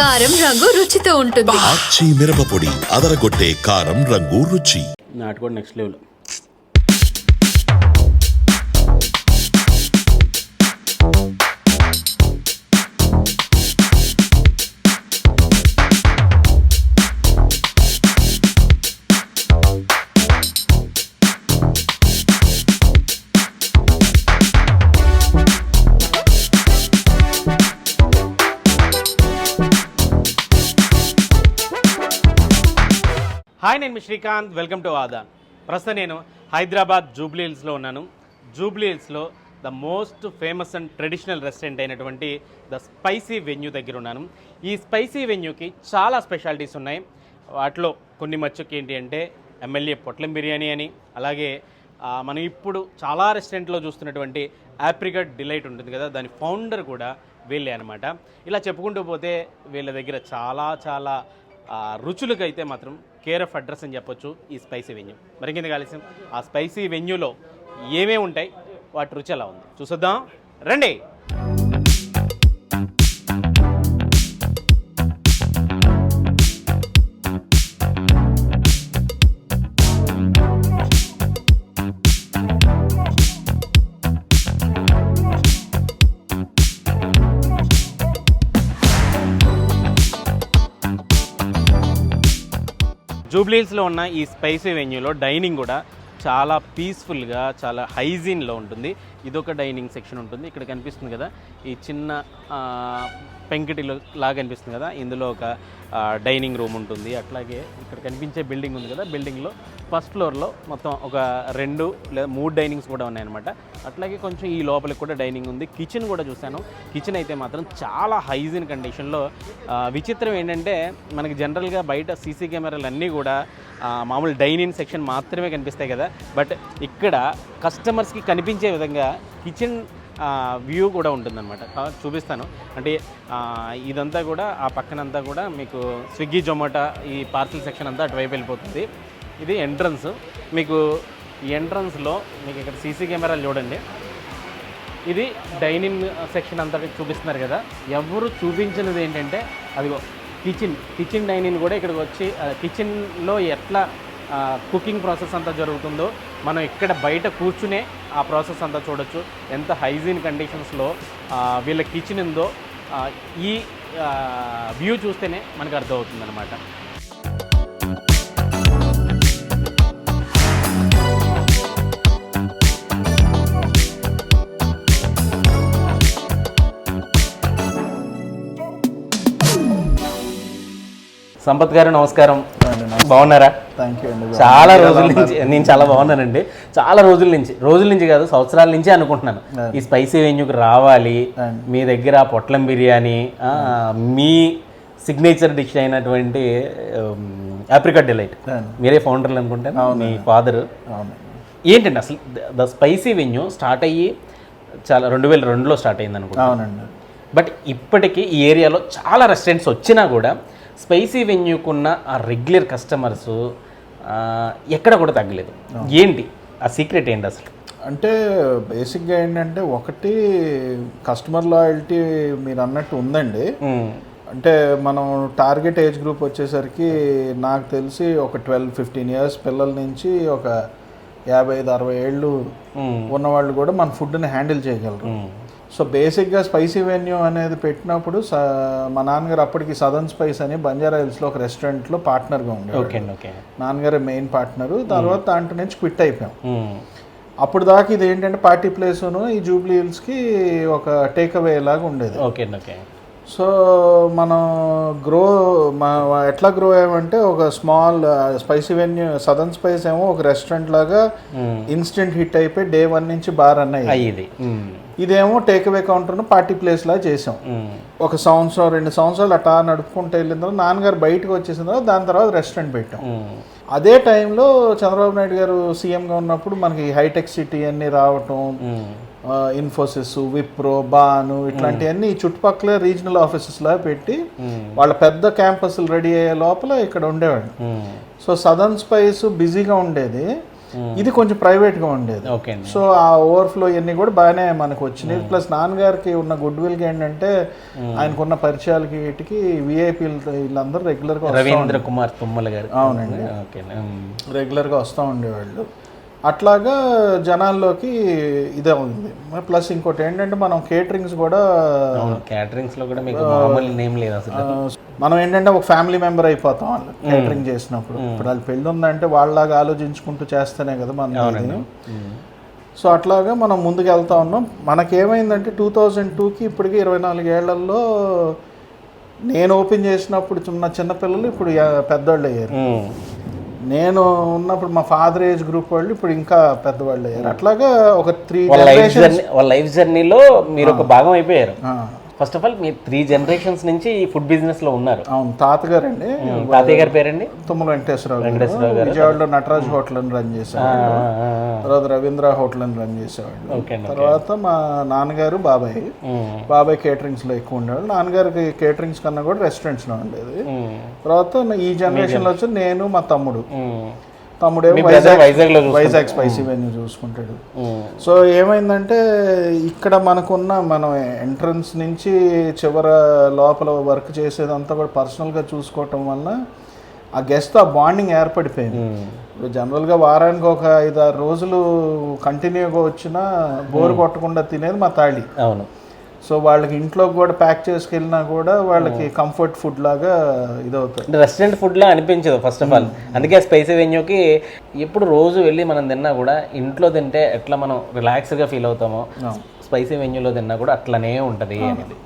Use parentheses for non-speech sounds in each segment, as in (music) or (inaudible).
కారం రంగు రుచితో ఉంటుంది. ఆచి మిరపపొడి అదరగొట్టే కారం రంగు రుచి. నాటుకోడి నెక్స్ట్ లెవెల్ హాయ్ నేను మీ శ్రీకాంత్. వెల్కమ్ టు ఆదాన్ ప్రస్తుతం నేను హైదరాబాద్ జూబ్లీ హిల్స్లో ఉన్నాను. జూబ్లీ హిల్స్లో the most famous and traditional restaurant అయినటువంటి ద స్పైసీ వెన్యూ దగ్గర ఉన్నాను. ఈ స్పైసీ వెన్యూకి చాలా స్పెషాలిటీస్ ఉన్నాయి. వాటిలో కొన్ని మచ్చుకి ఏంటి అంటే ఎమ్మెల్యే పొట్లం బిర్యానీ అని అలాగే మనం ఇప్పుడు చాలా రెస్టారెంట్లో చూస్తున్నటువంటి ఆప్రికట్ డిలైట్ ఉంటుంది కదా దాని ఫౌండర్ కూడా వీళ్ళే అనమాట ఇలా చెప్పుకుంటూ పోతే వీళ్ళ దగ్గర చాలా చాలా రుచులకైతే మాత్రం కేర్ ఆఫ్ అడ్రస్ అని చెప్పొచ్చు ఈ స్పైసీ వెన్యూ. మరి కింద ఆ స్పైసీ వెన్యూలో ఏమేమి ఉంటాయి? వాటి రుచి ఎలా ఉంది? చూసొద్దాం. రండి. జూబ్లీహిల్స్లో ఉన్న ఈ స్పైసీ వెన్యూలో డైనింగ్ కూడా చాలా పీస్ఫుల్గా చాలా హైజీన్లో ఉంటుంది. ఇదొక డైనింగ్ సెక్షన్ ఉంటుంది. ఇక్కడ కనిపిస్తుంది కదా ఈ చిన్న ఆ, పెంకిటిలో లాగా కనిపిస్తుంది కదా. ఇందులో ఒక డైనింగ్ రూమ్ ఉంటుంది. అట్లాగే ఇక్కడ కనిపించే బిల్డింగ్ ఉంది కదా. బిల్డింగ్లో ఫస్ట్ ఫ్లోర్లో మొత్తం ఒక రెండు లేదా మూడు డైనింగ్స్ కూడా ఉన్నాయన్నమాట. అట్లాగే కొంచెం ఈ లోపలికి కూడా డైనింగ్ ఉంది. కిచెన్ కూడా చూశాను. కిచెన్ అయితే మాత్రం చాలా హైజీన్ కండిషన్లో విచిత్రం ఏంటంటే మనకి జనరల్గా బయట సీసీ కెమెరాలు అన్నీ కూడా మామూలు డైనింగ్ సెక్షన్ మాత్రమే కనిపిస్తాయి కదా. బట్ ఇక్కడ కస్టమర్స్కి కనిపించే విధంగా కిచెన్ వ్యూ కూడా ఉంటుందన్నమాట. చూపిస్తాను. అంటే ఇదంతా కూడా ఆ పక్కనంతా కూడా మీకు స్విగ్గీ జొమాటో ఈ పార్సిల్ సెక్షన్ అంతా అటువైపు వెళ్ళిపోతుంది. ఇది ఎంట్రన్స్. మీకు ఈ ఎంట్రన్స్లో మీకు ఇక్కడ సీసీ కెమెరాలు చూడండి. ఇది డైనింగ్ సెక్షన్ అంతా చూపిస్తున్నారు కదా. ఎవరు చూపించినది ఏంటంటే అదిగో కిచెన్ కిచెన్ డైనింగ్ కూడా ఇక్కడికి వచ్చి కిచెన్లో ఎట్లా కుకింగ్ ప్రాసెస్ అంతా జరుగుతుందో మనం ఇక్కడ బయట కూర్చునే ఆ ప్రాసెస్ అంతా చూడొచ్చు. ఎంత హైజీన్ కండిషన్స్లో వీళ్ళ కిచెన్ ఉందో ఈ వ్యూ చూస్తేనే మనకు అర్థమవుతుంది అనమాట సంపత్ గారు నమస్కారం. బాగున్నారా? థ్యాంక్ యూ అండి చాలా రోజుల నుంచి నేను చాలా బాగున్నానండి. చాలా రోజుల నుంచి రోజుల నుంచి కాదు సంవత్సరాల నుంచి అనుకుంటున్నాను. ఈ స్పైసీ వెన్యూకి రావాలి మీ దగ్గర పొట్లం బిర్యానీ మీ సిగ్నేచర్ డిష్ అయినటువంటి ఆప్రికా డిలైట్ మీరే ఫౌండర్లు అనుకుంటాను మీ ఫాదర్ ఏంటండి అసలు ద స్పైసీ వెన్యూ స్టార్ట్ అయ్యి చాలా రెండు వేల రెండులో స్టార్ట్ అయింది అనుకుంటా. అవునండి. బట్ ఇప్పటికీ ఈ ఏరియాలో చాలా రెస్టారెంట్స్ వచ్చినా కూడా స్పైసీ వెన్యూకున్న ఆ రెగ్యులర్ కస్టమర్స్ ఎక్కడ కూడా తగ్గలేదు ఏంటి ఆ సీక్రెట్ ఏంటి అసలు అంటే బేసిక్గా ఏంటంటే ఒకటి కస్టమర్ లాయల్టీ మీరు అన్నట్టు ఉందండి. అంటే మనం టార్గెట్ ఏజ్ గ్రూప్ వచ్చేసరికి నాకు తెలిసి ఒక ట్వెల్వ్ ఫిఫ్టీన్ ఇయర్స్ పిల్లల నుంచి ఒక యాభై ఐదు అరవై ఏళ్ళు. ఉన్నవాళ్ళు కూడా మన ఫుడ్ని హ్యాండిల్ చేయగలరు. సో బేసిక్గా స్పైసీ వెన్యూ అనేది పెట్టినప్పుడు స- మా నాన్నగారు అప్పటికి సదర్న్ స్పైస్ అని బంజారా హిల్స్లో ఒక రెస్టారెంట్లో పార్ట్నర్గా ఉండేవారు. ఓకే ఓకే నాన్నగారు మెయిన్ పార్ట్నరు తర్వాత దాంట్లో నుంచి క్విట్ అయిపోయాం. మ్మ్. అప్పుడు దాకా ఇది ఏంటంటే పార్టీ ప్లేసును ఈ జూబ్లీ హిల్స్కి ఒక టేక్ అవే లాగా ఉండేది. ఓకే ఓకే సో మనం గ్రో ఎట్లా గ్రో అయ్యామంటే ఒక small spicy venue southern spice ఏమో ఒక రెస్టారెంట్ లాగా. ఇన్స్టెంట్ హిట్ అయిపోయి డే వన్ నుంచి బార్ అన్నయ్యి అయ్యేది. ఇదేమో టేక్ అవే కౌంటర్ను పార్టీ ప్లేస్ లా చేసాం. ఒక సంవత్సరం రెండు సంవత్సరాలు అట్టా నడుపుకుంటూ వెళ్ళిన తర్వాత నాన్నగారు బయటకు వచ్చేసిన తర్వాత దాని తర్వాత రెస్టారెంట్ పెట్టాం. అదే టైంలో చంద్రబాబు నాయుడు గారు సీఎంగా ఉన్నప్పుడు మనకి హైటెక్ సిటీ అన్ని రావటం ఇన్ఫోసిస్ విప్రో బాను ఇట్లాంటివన్నీ చుట్టుపక్కల రీజనల్ ఆఫీసెస్ లా పెట్టి వాళ్ళ పెద్ద క్యాంపస్లు రెడీ అయ్యే లోపల ఇక్కడ ఉండేవాడు. సో సదర్న్ స్పైస్ బిజీగా ఉండేది. ఇది కొంచెం ప్రైవేట్గా ఉండేది. సో ఆ ఓవర్ఫ్లో ఇవన్నీ కూడా బాగానే మనకు వచ్చినాయి. ప్లస్ నాన్నగారికి ఉన్న గుడ్ విల్కి ఏంటంటే ఆయనకున్న పరిచయాలకి వీటికి విఐపీలు వీళ్ళందరూ రెగ్యులర్గా రవీంద్ర కుమార్ తుమ్మల గారు. అవునండి. రెగ్యులర్గా వస్తూ ఉండేవాళ్ళు. అట్లాగా జనాల్లోకి ఇదే ఉంది. ప్లస్ ఇంకోటి ఏంటంటే మనం కేటరింగ్స్ కూడా అవును క్యాటరింగ్స్లో కూడా మీకు మామూలు నేమ్ లేదు అసలు. మనం ఏంటంటే ఒక ఫ్యామిలీ మెంబర్ అయిపోతాం వాళ్ళు కేటరింగ్ చేసినప్పుడు. ఇప్పుడు వాళ్ళు పెళ్ళి ఉందంటే వాళ్ళలాగా ఆలోచించుకుంటూ చేస్తేనే కదా మనం సో అట్లాగా మనం ముందుకు వెళ్తా ఉన్నాం. మనకేమైందంటే టూ థౌజండ్ టూకి ఇప్పటికి ఇరవై నాలుగేళ్ళలో నేను ఓపెన్ చేసినప్పుడు చిన్న చిన్న పిల్లలు ఇప్పుడు పెద్దవాళ్ళు అయ్యారు. నేను ఉన్నప్పుడు మా ఫాదర్ ఏజ్ గ్రూప్ వాళ్ళు ఇప్పుడు ఇంకా పెద్దవాళ్ళు అయ్యారు. అట్లాగా ఒక త్రీ వాళ్ళ లైఫ్ జర్నీ వాళ్ళ లైఫ్ జర్నీలో మీరు ఒక భాగం అయిపోయారు. ఫస్ట్ ఆఫ్ ఆల్ మీరు త్రీ జనరేషన్స్ నుంచి ఈ ఫుడ్ బిజినెస్లో ఉన్నారు. అవును తాతగారు అండి తాతయ్య గారి పేరండి? తుమ్మల వెంకటేశ్వరరావు గారు. విజయవాడలో నటరాజ్ హోటల్ అని రన్ చేసేవాళ్ళు తర్వాత రవీంద్ర హోటల్ అని రన్ చేసేవాళ్ళు తర్వాత మా నాన్నగారు బాబాయ్. బాబాయ్ కేటరింగ్స్లో ఎక్కువ ఉండేవాళ్ళు. నాన్నగారికి కేటరింగ్స్ కన్నా కూడా రెస్టారెంట్స్లో ఉండేది. తర్వాత ఈ జనరేషన్లో వచ్చి నేను మా తమ్ముడు. Brother Vizag Vizag spicy venue చూసుకుంటాడు. సో ఏమైందంటే ఇక్కడ మనకున్న మనం ఎంట్రన్స్ నుంచి చివర లోపల వర్క్ చేసేదంతా కూడా పర్సనల్గా చూసుకోవటం వల్ల ఆ గెస్ట్ ఆ బాండింగ్ ఏర్పడిపోయింది. ఇప్పుడు జనరల్గా వారానికి ఒక ఐదు ఆరు రోజులు కంటిన్యూగా వచ్చినా బోర్ కొట్టకుండా తినేది మా తాళి. అవును. సో వాళ్ళకి ఇంట్లో కూడా ప్యాక్ చేసుకెళ్ళినా కూడా వాళ్ళకి కంఫర్ట్ ఫుడ్ లాగా ఇదవుతుంది. రెస్టారెంట్ ఫుడ్ లా అనిపించదు ఫస్ట్ ఆఫ్ ఆల్ అందుకే స్పైసీ వెన్యూకి ఎప్పుడు రోజు వెళ్ళి మనం తిన్నా కూడా ఇంట్లో తింటే ఎట్లా మనం రిలాక్స్గా ఫీల్ అవుతామో స్పైసీ వెన్యూలో తిన్నా కూడా అట్లనే ఉంటది అనేది.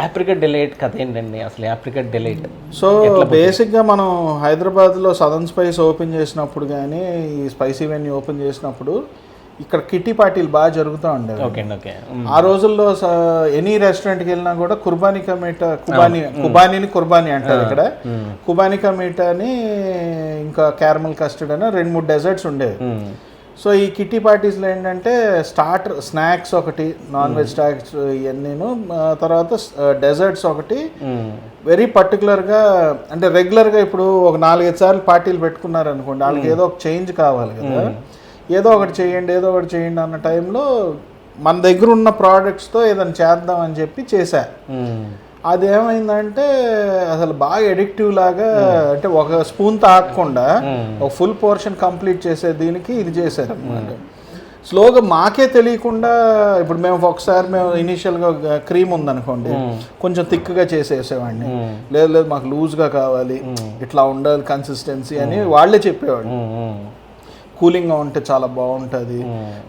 యాప్రికట్ డిలైట్ కథ ఏంటండి? అసలు యాప్రికట్ డిలైట్ సో బేసిక్గా మనం హైదరాబాద్లో సదర్న్ స్పైస్ ఓపెన్ చేసినప్పుడు కానీ ఈ స్పైసీ వెన్యూ ఓపెన్ చేసినప్పుడు ఇక్కడ కిట్టి పార్టీలు బాగా జరుగుతూ ఉండేవి. Okay okay. ఆ రోజుల్లో ఎనీ రెస్టారెంట్కి వెళ్ళినా కూడా కుర్బానీ కమీటా కుబానీ కుబానీని కుర్బానీ అంటారు ఇక్కడ. కుబానీ కమీటా అని ఇంకా క్యారమల్ కస్టర్డ్ అని రెండు మూడు డెజర్ట్స్ ఉండేవి. సో ఈ కిట్టి పార్టీస్లో ఏంటంటే స్టార్టర్ స్నాక్స్ ఒకటి నాన్ వెజ్ స్నాక్స్ ఇవన్నీను తర్వాత డెజర్ట్స్ ఒకటి. వెరీ పర్టికులర్గా అంటే రెగ్యులర్గా ఇప్పుడు ఒక నాలుగైదు సార్లు పార్టీలు పెట్టుకున్నారు అనుకోండి వాళ్ళకి ఏదో ఒక చేంజ్ కావాలి కదా. ఏదో ఒకటి చేయండి ఏదో ఒకటి చేయండి అన్న టైంలో మన దగ్గర ఉన్న ప్రోడక్ట్స్తో ఏదైనా చేద్దాం అని చెప్పి చేశా. అది ఏమైందంటే అసలు బాగా ఎడిక్టివ్ లాగా అంటే ఒక స్పూన్ తాగకుండా ఒక ఫుల్ పోర్షన్ కంప్లీట్ చేసే దీనికి ఇది చేశారు అన్నమాట స్లోగా మాకే తెలియకుండా ఇప్పుడు మేము ఒకసారి మేము ఇనీషియల్గా క్రీమ్ ఉందనుకోండి కొంచెం థిక్గా చేసేసేవాడిని. లేదు లేదు మాకు లూజ్గా కావాలి ఇట్లా ఉండాలి కన్సిస్టెన్సీ అని వాళ్ళే చెప్పేవాళ్ళు. కూలింగ్గా ఉంటే చాలా బాగుంటుంది.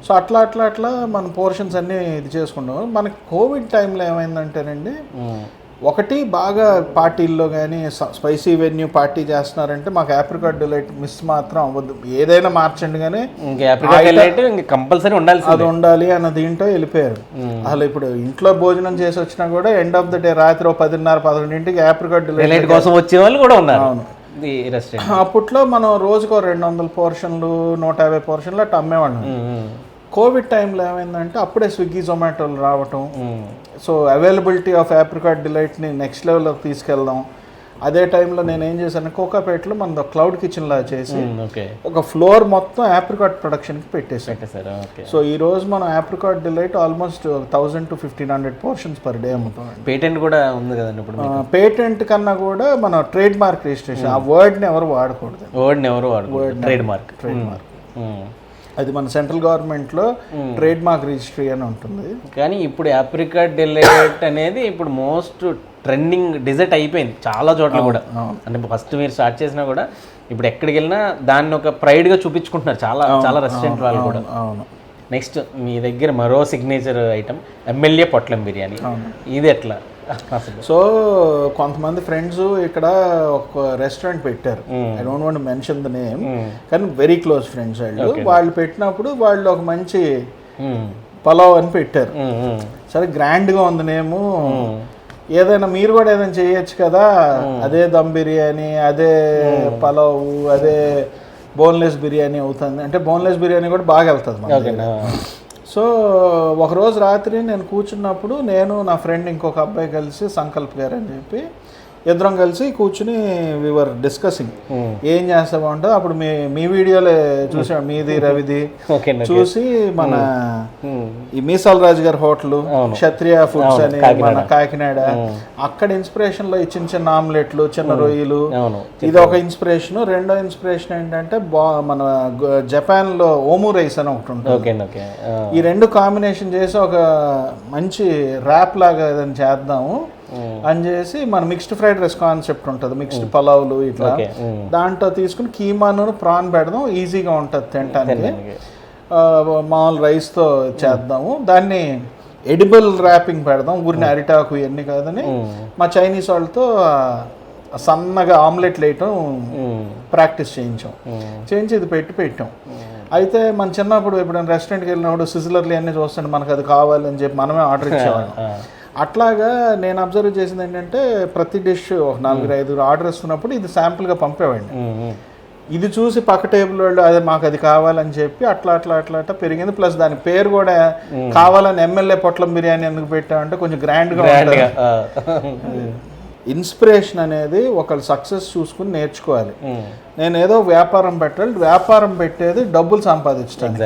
సో అట్లా అట్లా అట్లా మన పోర్షన్స్ అన్నీ ఇది చేసుకున్నాం మనకి కోవిడ్ టైంలో ఏమైందంటేనండి ఒకటి బాగా పార్టీల్లో కానీ స్పైసీ వెన్యూ పార్టీ చేస్తున్నారంటే మాకు ఆప్రికాట్ డిలైట్ మిస్ మాత్రం అవ్వద్దు ఏదైనా మార్చండి కానీ కంపల్సరీ ఉండాల్సింది. అది ఉండాలి అన్న దీంట్లో వెళ్ళిపోయారు. అసలు ఇప్పుడు ఇంట్లో భోజనం చేసి వచ్చినా కూడా ఎండ్ ఆఫ్ ద డే రాత్రి పదిన్నర పదకొండింటికి ఆప్రికాట్ డిలైట్ కోసం వచ్చే వాళ్ళు కూడా ఉన్నారు. ఈ రెస్టారెంట్ అప్పట్లో మనం రోజుకో రెండు వందల పోర్షన్లు నూట యాభై పోర్షన్లు అట్లా అమ్మేవాళ్ళం. కోవిడ్ టైంలో ఏమైందంటే అప్పుడే స్విగ్గీ జొమాటోలు రావటం. సో అవైలబిలిటీ ఆఫ్ ఆప్రికాట్ డిలైట్ని నెక్స్ట్ లెవెల్లోకి తీసుకెళ్దాం. అదే టైంలో నేను ఏం చేశాను కోకాపేటలో మన క్లౌడ్ కిచెన్ లా చేసి ఓకే. ఒక ఫ్లోర్ మొత్తం ఆప్రికాట్ ప్రొడక్షన్కి పెట్టేసాం పెట్టేశారు ఓకే. సో ఈ రోజు మనం apricot delight almost thousand to fifteen hundred portions per day అమ్ముతాం పేటెంట్ కూడా ఉంది కదండి ఇప్పుడు పేటెంట్ కన్నా కూడా మన ట్రేడ్ మార్క్ రిజిస్ట్రేషన్ ఆ వర్డ్ని ఎవరు వాడకూడదు. వర్డ్ని ఎవరు వాడు ట్రేడ్ మార్క్ ట్రేడ్ మార్క్ అది మన సెంట్రల్ గవర్నమెంట్లో ట్రేడ్ మార్క్ రిజిస్ట్రీ అని ఉంటుంది. కానీ ఇప్పుడు ఆప్రికా డిలైట్ అనేది ఇప్పుడు మోస్ట్ ట్రెండింగ్ డిజర్ట్ అయిపోయింది చాలా చోట్ల కూడా. అంటే ఫస్ట్ మీరు స్టార్ట్ చేసినా కూడా ఇప్పుడు ఎక్కడికి వెళ్ళినా దాన్ని ఒక ప్రైడ్గా చూపించుకుంటున్నారు చాలా చాలా రెస్టారెంట్ వాళ్ళు కూడా. అవును నెక్స్ట్ మీ దగ్గర మరో సిగ్నేచర్ ఐటమ్ ఎమ్మెల్యే పొట్లం బిర్యానీ. ఇది ఎట్లా? సో కొంతమంది ఫ్రెండ్స్ ఇక్కడ ఒక రెస్టారెంట్ పెట్టారు. I don't want mention the name కానీ వెరీ క్లోజ్ ఫ్రెండ్స్ వాళ్ళు. వాళ్ళు పెట్టినప్పుడు వాళ్ళు ఒక మంచి. పలావ్ అని పెట్టారు. సరే గ్రాండ్గా ఉంది నేము. ఏదైనా మీరు కూడా ఏదైనా చేయొచ్చు కదా? అదే దమ్ బిర్యానీ అదే పలావ్ అదే బోన్లెస్ బిర్యానీ అవుతుంది. అంటే బోన్లెస్ బిర్యానీ కూడా బాగా వెళ్తుంది సో ఒకరోజు రాత్రి నేను కూర్చున్నప్పుడు నేను నా ఫ్రెండ్ ఇంకొక అబ్బాయి కలిసి సంకల్ప్ గారు అని చెప్పి ఇద్దరం కలిసి కూర్చుని వివర్ డిస్కసింగ్ ఏం చేస్తా బాగుంటుంది అప్పుడు మీ మీ వీడియోలే చూసాం. మీది రవిది. చూసి మన ఈ మీసాల రాజు గారి హోటల్ క్షత్రియ ఫుడ్స్ అని మన కాకినాడ. అక్కడ ఇన్స్పిరేషన్లో చిన్న చిన్న ఆమ్లెట్లు చిన్న రొయ్యలు. ఇది ఒక ఇన్స్పిరేషన్ రెండో ఇన్స్పిరేషన్ ఏంటంటే మన జపాన్లో ఓము రైస్ అని ఒకటి ఉంటుంది. ఆ, ఈ రెండు కాంబినేషన్ చేసి ఒక మంచి ర్యాప్ లాగా ఏదైనా చేద్దాము. అని చేసి మన మిక్స్డ్ ఫ్రైడ్ రైస్ కాన్సెప్ట్ ఉంటుంది. మిక్స్డ్ పలావులు ఇట్లా. దాంట్లో తీసుకుని కీమాను ప్రాన్ పెడదాం ఈజీగా ఉంటుంది తినటానికి. మామూలు రైస్తో చేద్దాము. దాన్ని ఎడిబుల్ ర్యాపింగ్ పెడదాం. ఊరిని అరిటాకు ఇవన్నీ కాదని మా చైనీస్ వాళ్ళతో సన్నగా ఆమ్లెట్లు వేయటం ప్రాక్టీస్ చేయించాం. చేయించి ఇది పెట్టి పెట్టాం. అయితే మన చిన్నప్పుడు ఎప్పుడైనా రెస్టారెంట్కి వెళ్ళినప్పుడు సిజిలర్లు అన్నీ చూస్తుంటే మనకు అది కావాలని చెప్పి మనమే ఆర్డర్ (laughs) ఇచ్చేవాళ్ళం. అట్లాగా నేను అబ్జర్వ్ చేసింది ఏంటంటే ప్రతి డిష్ ఒక నాలుగు ఐదు ఆర్డర్ ఇస్తున్నప్పుడు ఇది శాంపుల్గా పంపేవాడిని. ఇది చూసి పక్క టేబుల్ వాళ్ళు అదే మాకు అది కావాలని చెప్పి అట్లా అట్లా అట్లా అట్లా పెరిగింది. ప్లస్ దాని పేరు కూడా కావాలని ఎమ్మెల్యే పొట్లం బిర్యానీ ఎందుకు పెట్టామంటే కొంచెం గ్రాండ్గా ఉంటుంది. ఇన్స్పిరేషన్ అనేది ఒకళ్ళు సక్సెస్ చూసుకుని నేర్చుకోవాలి. నేను ఏదో వ్యాపారం పెట్టాలి వ్యాపారం పెట్టేది డబ్బులు సంపాదించడానికి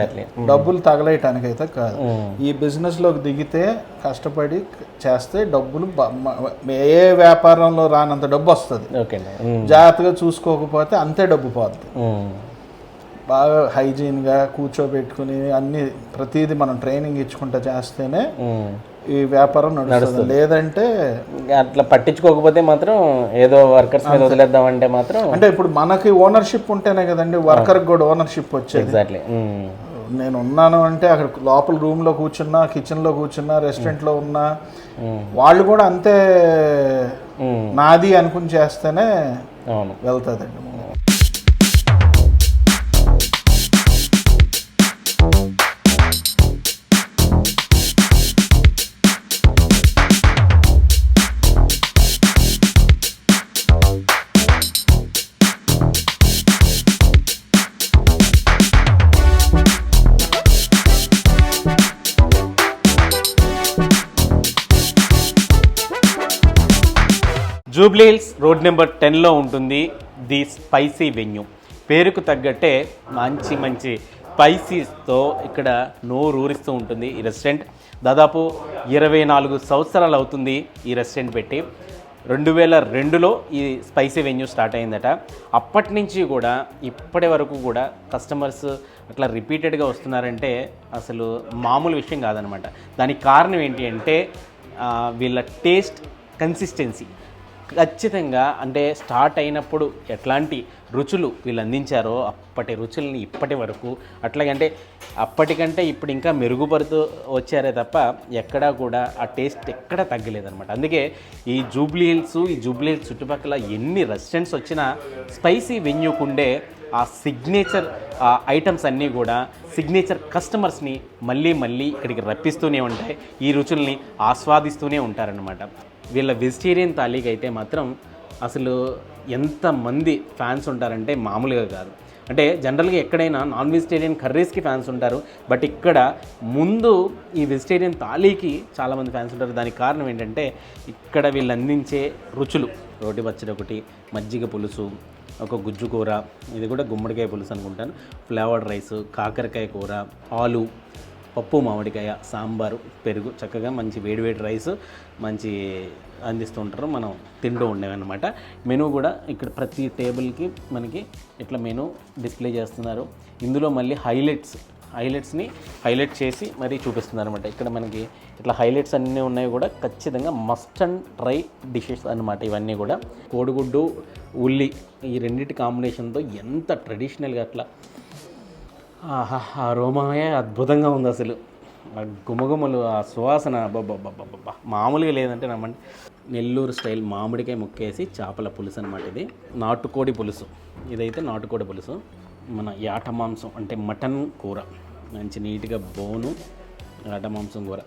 డబ్బులు తగలేయటానికి అయితే కాదు ఈ బిజినెస్లోకి దిగితే కష్టపడి చేస్తే డబ్బులు ఏ వ్యాపారంలో రానంత డబ్బు వస్తుంది. జాగ్రత్తగా చూసుకోకపోతే అంతే డబ్బు ఉమ్. బాగా హైజీన్గా కూర్చోబెట్టుకుని అన్ని ప్రతిదీ మనం ట్రైనింగ్ ఇచ్చుకుంటా చేస్తేనే. ఈ వ్యాపారం నడుస్తుంది. లేదంటే అట్లా పట్టించుకోకపోతే మాత్రం ఏదో వర్కర్స్ మీద వదిలేద్దామంటే మాత్రం అంటే ఇప్పుడు మనకి ఓనర్షిప్ ఉంటేనే కదండి వర్కర్కి కూడా ఓనర్షిప్ వచ్చేది. ఎగ్జాక్ట్లీ నేను ఉన్నాను అంటే అక్కడ లోపల రూమ్లో కూర్చున్నా కిచెన్లో కూర్చున్నా రెస్టారెంట్లో ఉన్నా వాళ్ళు కూడా అంతే నాది అనుకుని చేస్తేనే అవును. వెళ్తుందండి. జూబ్లీహిల్స్ రోడ్ నెంబర్ టెన్లో ఉంటుంది ది స్పైసీ వెన్యూ. పేరుకు తగ్గట్టే మంచి మంచి స్పైసీస్తో ఇక్కడ నోరు ఊరిస్తూ ఉంటుంది ఈ రెస్టారెంట్. దాదాపు ఇరవై నాలుగు సంవత్సరాలు అవుతుంది ఈ రెస్టారెంట్ పెట్టి. రెండు వేల రెండులో ఈ స్పైసీ వెన్యూ స్టార్ట్ అయిందట. అప్పటి నుంచి కూడా ఇప్పటి వరకు కూడా కస్టమర్స్ అట్లా రిపీటెడ్గా వస్తున్నారంటే అసలు మామూలు విషయం కాదనమాట. దానికి కారణం ఏంటి అంటే వీళ్ళ టేస్ట్ కన్సిస్టెన్సీ. ఖచ్చితంగా అంటే స్టార్ట్ అయినప్పుడు ఎట్లాంటి రుచులు వీళ్ళు అందించారో అప్పటి రుచుల్ని ఇప్పటి వరకు అట్లాగంటే అప్పటికంటే ఇప్పుడు ఇంకా మెరుగుపడుతూ వచ్చారే తప్ప ఎక్కడా కూడా ఆ టేస్ట్ ఎక్కడా తగ్గలేదనమాట అందుకే ఈ జూబ్లీ హిల్స్ ఈ జూబ్లీ హిల్స్ చుట్టుపక్కల ఎన్ని రెస్టారెంట్స్ వచ్చినా స్పైసీ వెన్యూకుండే ఆ సిగ్నేచర్ ఐటమ్స్ అన్నీ కూడా సిగ్నేచర్ కస్టమర్స్ని మళ్ళీ మళ్ళీ ఇక్కడికి రప్పిస్తూనే ఉంటాయి. ఈ రుచుల్ని ఆస్వాదిస్తూనే ఉంటారనమాట వీళ్ళ వెజిటేరియన్ తాలీకి అయితే మాత్రం అసలు ఎంతమంది ఫ్యాన్స్ ఉంటారంటే మామూలుగా కాదు. అంటే జనరల్గా ఎక్కడైనా నాన్ వెజిటేరియన్ కర్రీస్కి ఫ్యాన్స్ ఉంటారు. బట్ ఇక్కడ ముందు ఈ వెజిటేరియన్ తాళీకి చాలామంది ఫ్యాన్స్ ఉంటారు. దానికి కారణం ఏంటంటే ఇక్కడ వీళ్ళు అందించే రుచులు. రోటి పచ్చడి ఒకటి మజ్జిగ పులుసు ఒక గుజ్జు కూర ఇది కూడా గుమ్మడికాయ పులుసు అనుకుంటాను. ఫ్లేవర్డ్ రైస్ కాకరకాయ కూర ఆలు పప్పు మామిడికాయ సాంబారు పెరుగు. చక్కగా మంచి వేడివేడి రైస్ మంచి అందిస్తుంటారు. మనం తింటూ ఉండేవన్నమాట. మెనూ కూడా ఇక్కడ ప్రతి టేబుల్కి మనకి ఇట్లా మెనూ డిస్ప్లే చేస్తున్నారు. ఇందులో మళ్ళీ హైలైట్స్ హైలైట్స్ని హైలైట్ చేసి మరీ చూపిస్తున్నారు అనమాట ఇక్కడ మనకి ఇట్లా హైలైట్స్ అన్నీ ఉన్నాయి కూడా. ఖచ్చితంగా మస్ట్ అండ్ ట్రై డిషెస్ అన్నమాట ఇవన్నీ కూడా. కోడిగుడ్డు ఉల్లి ఈ రెండింటి కాంబినేషన్తో ఎంత ట్రెడిషనల్గా అట్లా ఆహా ఆ రోమమే అద్భుతంగా ఉంది అసలు. ఆ గుమగుమలు ఆ సువాసన బాబా మామూలుగా లేదంటే నమ్మండి. నెల్లూరు స్టైల్ మామిడికాయ ముక్కేసి చేపల పులుసు అనమాట ఇది. నాటుకోడి పులుసు. ఇదైతే నాటుకోడి పులుసు. మన యాట మాంసం అంటే మటన్ కూర. మంచి నీట్గా బోను యాట మాంసం కూర.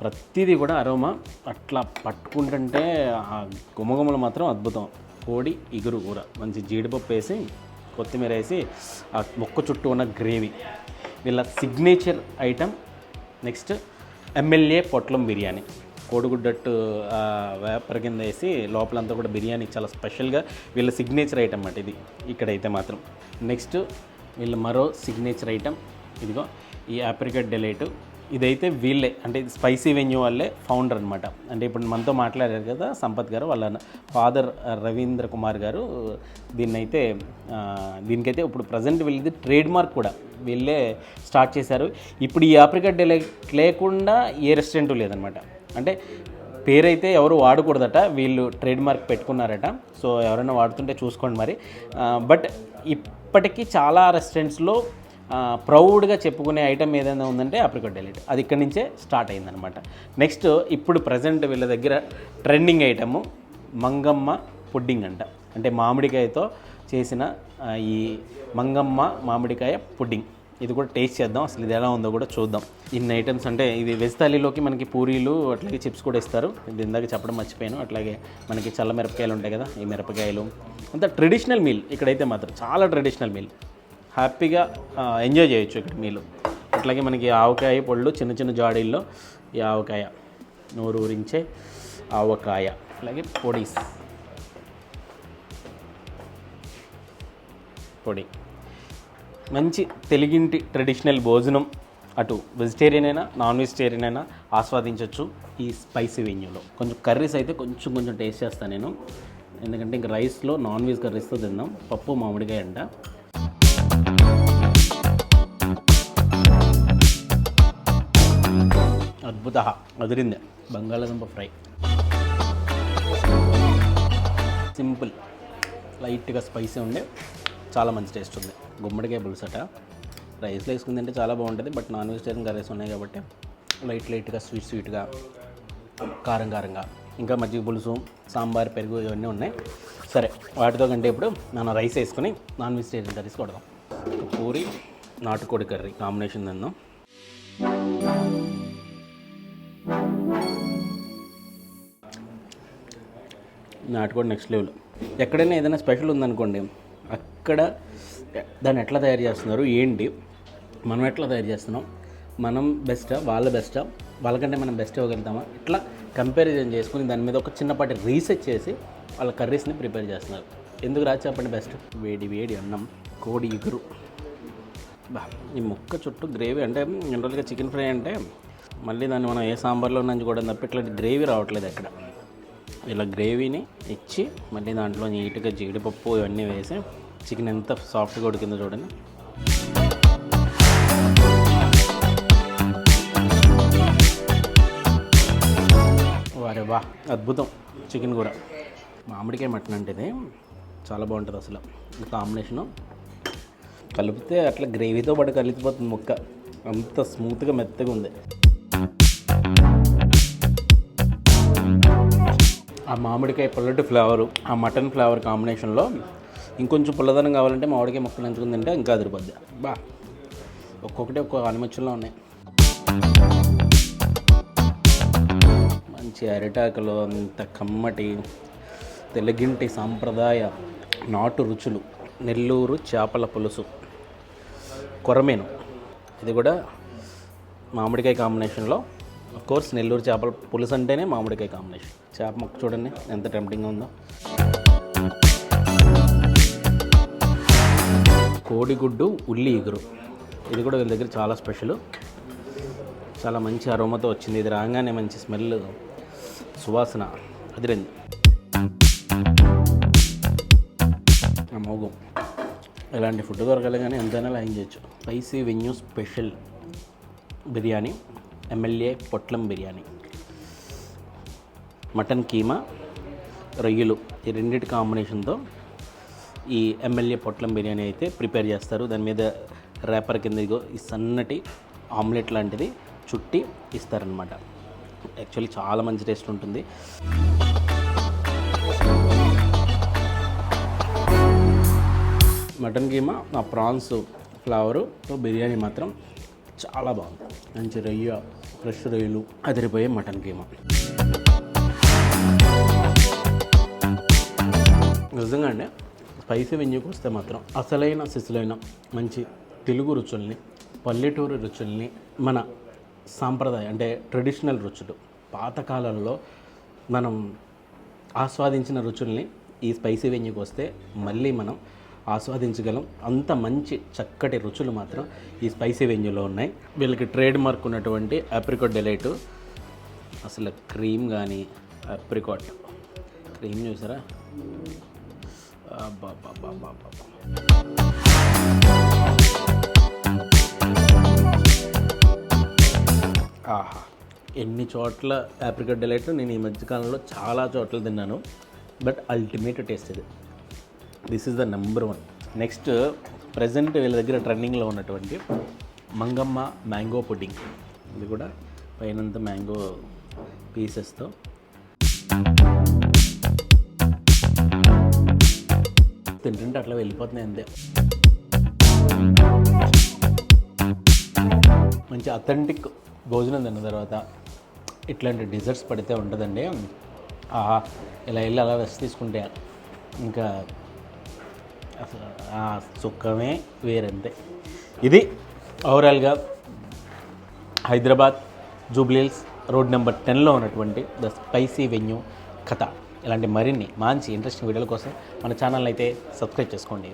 ప్రతిదీ కూడా అరోమా. అట్లా పట్టుకుంటుంటే ఆ గుమగుమలు మాత్రం అద్భుతం. కోడి ఇగురు కూర. మంచి జీడిపప్పు వేసి కొత్తిమీర వేసి ఆ మొక్క చుట్టూ ఉన్న గ్రేవీ. వీళ్ళ సిగ్నేచర్ ఐటమ్ నెక్స్ట్ ఎమ్మెల్యే పొట్లం బిర్యానీ. కోడిగుడ్డట్టు వేపర్ కింద వేసి లోపలంతా కూడా బిర్యానీ చాలా స్పెషల్గా వీళ్ళ సిగ్నేచర్ ఐటమ్ అన్నమాట ఇది. ఇక్కడైతే మాత్రం. నెక్స్ట్ వీళ్ళ మరో సిగ్నేచర్ ఐటమ్ ఇదిగో ఈ ఆప్రికట్ డెలైట్ ఇదైతే వీళ్ళే అంటే స్పైసీ వెన్యూ వాళ్ళే ఫౌండర్ అనమాట అంటే ఇప్పుడు మనతో మాట్లాడారు కదా సంపత్ గారు వాళ్ళ ఫాదర్ రవీంద్ర కుమార్ గారు దీన్నైతే దీనికైతే ఇప్పుడు ప్రజెంట్ వీళ్ళది ట్రేడ్ మార్క్ కూడా. వీళ్ళే స్టార్ట్ చేశారు. ఇప్పుడు ఈ ఆప్రికట్ డెలైట్ లేకుండా ఏ రెస్టారెంట్ లేదనమాట అంటే పేరైతే ఎవరు వాడకూడదట వీళ్ళు ట్రేడ్ మార్క్ పెట్టుకున్నారట. సో ఎవరైనా వాడుతుంటే చూసుకోండి మరి. బట్ ఇప్పటికీ చాలా రెస్టారెంట్స్లో ప్రౌడ్గా చెప్పుకునే ఐటమ్ ఏదైనా ఉందంటే ఆప్రికట్ డెలిట్. అది ఇక్కడి నుంచే స్టార్ట్ అయిందనమాట నెక్స్ట్ ఇప్పుడు ప్రజెంట్ వీళ్ళ దగ్గర ట్రెండింగ్ ఐటము మంగమ్మ పుడ్డింగ్ అంట. అంటే మామిడికాయతో చేసిన ఈ మంగమ్మ మామిడికాయ పుడ్డింగ్. ఇది కూడా టేస్ట్ చేద్దాం. అసలు ఇది ఎలా ఉందో కూడా చూద్దాం. ఇన్ని ఐటమ్స్ అంటే ఇది వెజ్ థాలీలోకి మనకి పూరీలు అట్లాగే చిప్స్ కూడా ఇస్తారు. ఇది ఇందాక చెప్పడం మర్చిపోయాను. అట్లాగే మనకి చల్ల మిరపకాయలు ఉంటాయి కదా ఈ మిరపకాయలు. అంత ట్రెడిషనల్ మీల్ ఇక్కడైతే మాత్రం చాలా ట్రెడిషనల్ మీల్. హ్యాపీగా ఎంజాయ్ చేయొచ్చు ఇక్కడ మీలు. అట్లాగే మనకి ఆవకాయ పళ్ళు చిన్న చిన్న జాడీల్లో ఈ ఆవకాయ నోరు ఊరించే ఆవకాయ అలాగే పొడిస్. పొడి. మంచి తెలుగింటి ట్రెడిషనల్ భోజనం అటు వెజిటేరియన్ అయినా నాన్ వెజిటేరియన్ అయినా ఆస్వాదించవచ్చు ఈ స్పైసీ వెన్యూలో. కొంచెం కర్రీస్ అయితే కొంచెం కొంచెం టేస్ట్ చేస్తాను నేను. ఎందుకంటే ఇంక రైస్లో నాన్ వెజ్ కర్రీస్తో తిందాం పప్పు మామిడికాయ అంట. అద్భుత అదిరింది. బంగాళాదుంప ఫ్రై. సింపుల్ లైట్గా స్పైసీ ఉండే చాలా మంచి టేస్ట్ ఉంది. గుమ్మడికాయ పులుసట. రైస్లో వేసుకుంది అంటే చాలా బాగుంటుంది బట్ నాన్ వెజిటేరియన్ కర్రీస్ ఉన్నాయి కాబట్టి లైట్ లైట్గా స్వీట్ స్వీట్గా కారం కారంగా ఇంకా మజ్జిగ పులుసు సాంబార్ పెరుగు ఇవన్నీ ఉన్నాయి. సరే వాటితో కంటే ఇప్పుడు మనం రైస్ వేసుకొని నాన్ వెజిటేరియన్ కర్రీస్ కొడదాం. పూరి నాటుకోడి కర్రీ కాంబినేషన్ తిందాం. నాటుకోడి నెక్స్ట్ లెవెల్ ఎక్కడైనా ఏదైనా స్పెషల్ ఉందనుకోండి అక్కడ దాన్ని ఎట్లా తయారు చేస్తున్నారు ఏంటి మనం ఎట్లా తయారు చేస్తున్నాం మనం బెస్టా వాళ్ళ బెస్టా వాళ్ళకంటే మనం బెస్ట్ ఇవ్వగలుగుతామా ఇట్లా కంపారిజన్ చేసుకుని దాని మీద ఒక చిన్నపాటి రీసెర్చ్ చేసి వాళ్ళ కర్రీస్ని ప్రిపేర్ చేస్తున్నారు. ఎందుకు రాసి చెప్పండి బెస్ట్ వేడి వేడి అన్నం కోడి ఇగురు. బా ఈ ముక్క చుట్టూ గ్రేవీ అంటే జనరల్గా చికెన్ ఫ్రై అంటే మళ్ళీ దాన్ని మనం ఏ సాంబార్లో నుంచి కూడా తప్ప ఇట్లాంటి గ్రేవీ రావట్లేదు అక్కడ ఇలా గ్రేవీని ఇచ్చి మళ్ళీ దాంట్లో నీట్గా జీడిపప్పు ఇవన్నీ వేసి చికెన్ ఎంత సాఫ్ట్గా ఉడికిందో చూడండి. వారే వా అద్భుతం చికెన్ కూడా మామిడికాయ మటన్ అంటే ఇది చాలా బాగుంటుంది అసలు. కాంబినేషను కలిపితే అట్లా గ్రేవీతో పాటు కలిసిపోతుంది ముక్క. అంత స్మూత్గా మెత్తగా ఉంది. ఆ మామిడికాయ పుల్లటి ఫ్లేవరు ఆ మటన్ ఫ్లేవర్ కాంబినేషన్లో ఇంకొంచెం పుల్లదనం కావాలంటే మామిడికాయ మొక్కలు నంచుకుని తింటే ఇంకా అదిరిపోద్ది. బా. ఒక్కొక్కటి ఒక్కొక్క అనుమతుల్లో ఉన్నాయి. మంచి అరిటాకులు అంత కమ్మటి తెలుగింటి సాంప్రదాయ నాటు రుచులు. నెల్లూరు చేపల పులుసు. కొరమేను. ఇది కూడా మామిడికాయ కాంబినేషన్లో కోర్స్ నెల్లూరు చేపల పులుసు అంటేనే మామిడికాయ కాంబినేషన్ చేప మొక్క చూడండి ఎంత టెంప్టింగ్గా ఉందో. కోడిగుడ్డు ఉల్లి ఇగురు. ఇది కూడా వీళ్ళ దగ్గర చాలా స్పెషల్ చాలా మంచి అరోమాతో వచ్చింది. ఇది రాగానే మంచి స్మెల్ సువాసన అదిరింది. మోగం. ఇలాంటి ఫుడ్ దొరకాలి కానీ ఎంతైనా లైన్ చేయొచ్చు. Spicy venue special biryani. MLA పొట్లం బిర్యానీ. మటన్ కీమా రొయ్యలు ఈ రెండింటి కాంబినేషన్తో ఈ ఎమ్మెల్యే పొట్లం బిర్యానీ అయితే ప్రిపేర్ చేస్తారు. దాని మీద ర్యాపర్ కింద ఈ సన్నటి ఆమ్లెట్ లాంటిది చుట్టి ఇస్తారనమాట యాక్చువల్లీ చాలా మంచి టేస్ట్ ఉంటుంది. మటన్ కీమా ఆ ప్రాన్స్ ఫ్లవరు బిర్యానీ మాత్రం చాలా బాగుంది. మంచి రొయ్య ఫ్రెష్ రొయ్యలు అదిరిపోయే మటన్ కీమా. నిజంగా అండి స్పైసీ వెన్యూకి వస్తే మాత్రం అసలైన శిశులైన మంచి తెలుగు రుచుల్ని పల్లెటూరు రుచుల్ని మన సాంప్రదాయ అంటే ట్రెడిషనల్ రుచులు పాతకాలంలో మనం ఆస్వాదించిన రుచుల్ని ఈ స్పైసీ వెన్యూకి వస్తే మళ్ళీ మనం ఆస్వాదించగలం. అంత మంచి చక్కటి రుచులు మాత్రం ఈ స్పైసీ వెంజులో ఉన్నాయి. వీళ్ళకి ట్రేడ్ మార్క్ ఉన్నటువంటి అప్రికాట్ డెలైట్ అసలు క్రీమ్ కానీ అప్రికాట్ క్రీమ్ చూసారా? ఆహా. ఎన్ని చోట్ల ఆప్రికట్ డెలైట్ నేను ఈ మధ్యకాలంలో చాలా చోట్ల తిన్నాను. బట్ అల్టిమేట్ టేస్ట్ ఇది. This is the number one next present వీళ్ళ దగ్గర ట్రెండింగ్లో ఉన్నటువంటి మంగమ్మ మ్యాంగో పుడ్డింగ్ ఇది కూడా పైనంత మ్యాంగో పీసెస్తో తింటుంటే అట్లా వెళ్ళిపోతున్నాయి అంతే. మంచి అథెంటిక్ భోజనం తిన్న తర్వాత ఇట్లాంటి డిజర్ట్స్ పడితే ఉంటుందండి. ఇలా వెళ్ళి అలా రెస్ట్ తీసుకుంటే ఇంకా అసలు ఆ సుఖమే వేరంతే. ఇది ఓవరాల్గా హైదరాబాద్ జూబ్లీల్స్ రోడ్ నెంబర్ టెన్లో ఉన్నటువంటి ద స్పైసీ వెన్యూ కథ. ఇలాంటి మరిన్ని మంచి ఇంట్రెస్టింగ్ వీడియోల కోసం మన ఛానల్ అయితే సబ్స్క్రైబ్ చేసుకోండి.